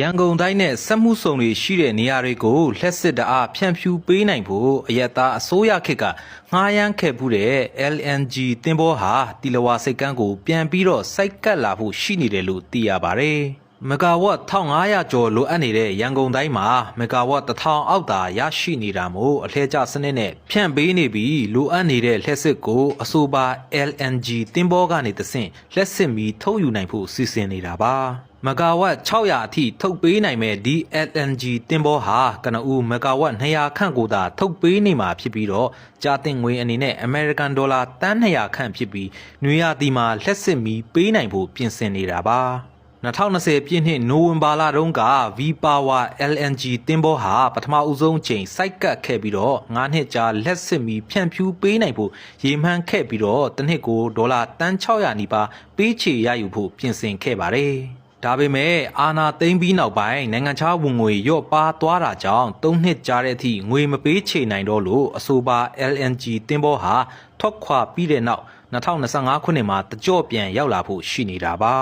ရန်ကုန်တိုင်းနဲ့စက်မှုစုံတွေရှိတဲ့နေရာတွေကိုလက်စစ်တအားဖြန့်ဖြူးပေးနိုင်ဖို့အယက်သားအစိုးရခေတ်ကငှားရမ်းခဲ့မှုတဲ့ LNG တင်ဘောဟာတီလဝါစိတ်ကမ်းကို ပြန်ပြီးတော့စိုက်ကပ်လာဖို့ရှိနေတယ်လို့သိရပါတယ်။ မဂါဝတ်1500ကျော်လိုအပ်နေတဲ့ရန်ကုန်တိုင်းမှာမဂါဝတ်1000အောက်သာရရှိနေတာမို့အလှည့်ကျစနစ်နဲ့ဖြန့်ပေးနေပြီးလိုအပ်နေတဲ့လက်စစ်ကိုအဆိုပါ LNG တင်ဘောကနေတဆင့်လက်စစ်မီထုတ်ယူနိုင်ဖို့စီစဉ်နေတာပါ။မဂါဝတ်600အထိထုတ်ပေးနိုင်မဲ့ဒီ LNG တင်ဘောဟာကနဦးမဂါဝတ်200ခန့်ကိုသာထုတ်ပေးနေမှာဖြစ်ပြီးတော့ကြာတင်ငွေအနေနဲ့ American Dollar တန်း200ခန့်ဖြစ်ပြီးနွေရာသီမှာလက်စစ်မီပေးနိုင်ဖို့ပြင်ဆင်နေတာပါ 2020ပြည့်နှစ်နိုဝင်ဘာလတုန်းက V Power LNG တင်ဘောဟာပထမဦးဆုံးအချိန်စိုက်ကပ်ခဲ့ပြီးတော့9နှစ်ကြာလက်စစ်မီဖြန့်ဖြူးပေးနိုင်ဖို့ရေမှန်းခဲ့ပြီးတော့တစ်နှစ်ကိုဒေါ်လာတန်း600နီးပါးပေးချေရယူဖို့ပြင်ဆင်ခဲ့ပါတယ်။ဒါပေမဲ့အာနာသိမ့်ပြီးနောက်ပိုင်းနိုင်ငံခြားဝင်ငွေရော့ပါသွားတာကြောင့်၃နှစ်ကြာတဲ့အထိငွေမပေးချေနိုင်တော့လို့အဆိုပါ LNG တင်ဘောဟာထွက်ခွာပြီးတဲ့နောက်2025ခုနှစ်မှာတကြော့ပြန်ရောက်လာဖို့ရှိနေတာပါ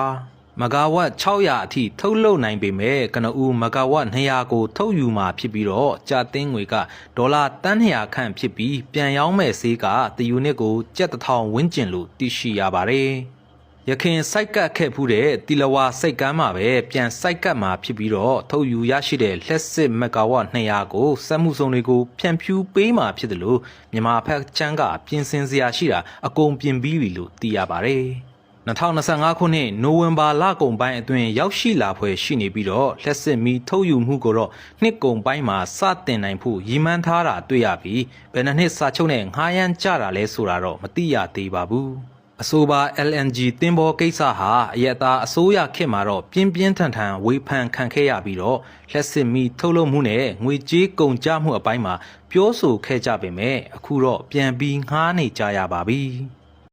မဂါဝတ်600အထိထုတ်လုပ်နိုင်ပေမဲ့ကနဦးမဂါဝတ်200ကိုထုတ်ယူမှာဖြစ်ပြီးတော့ကြာသိန်းငွေကဒေါ်လာတန်း200ခန့်ဖြစ်ပြီးပြန်ရောင်းမဲ့ဈေးကတယူနစ်ကိုကျပ်တစ်ထောင်ဝန်းကျင်လို့သိရှိရပါတယ်။ရခင်စိုက်ကတ်ခဲ့ဖူးတဲ့တီလဝါစိတ်ကမ်းမှာပဲပြန်စိုက်ကတ်မှာဖြစ်ပြီးတော့ထုတ်ယူရရှိတဲ့လက်စစ်မဂါဝတ်200ကိုစက်မှုစုံတွေကိုဖြန့်ဖြူးပေးမှာဖြစ်တယ်လို့မြန်မာဖက်ချမ်းကပြင်ဆင်စရာရှိတာအကုန်ပြင်ပြီးပြီလို့သိရပါတယ်။ 2025ခုနှစ်နိုဝင်ဘာလကုန်ပိုင်းအတွင်းရောက်ရှိလာဖွယ်ရှိနေပြီးတော့လက်စစ်မီထုတ်ယူမှုကိုတော့နှစ်ကုန်ပိုင်းမှာစတင်နိုင်ဖို့ရည်မှန်းထားတာတွေ့ရပြီးဘယ်နှစ်နှစ်စာချုပ်နဲ့ငှားရမ်းကြတာလဲဆိုတာတော့မသိရသေးပါဘူး။အဆိုပါ LNG တင်ဘောကိစ္စဟာအယက်သားအစိုးရခေတ်မှာတော့ပြင်းပြင်းထန်ထန်ဝေဖန်ခံခဲ့ရပြီးတော့လက်စစ်မီထုတ်လုပ်မှုနဲ့ငွေကြေးကုန်ကျမှုအပိုင်းမှာပြောဆိုခဲ့ကြပေမဲ့အခုတော့ပြန်ပြီးငှားနေကြရပါပြီ။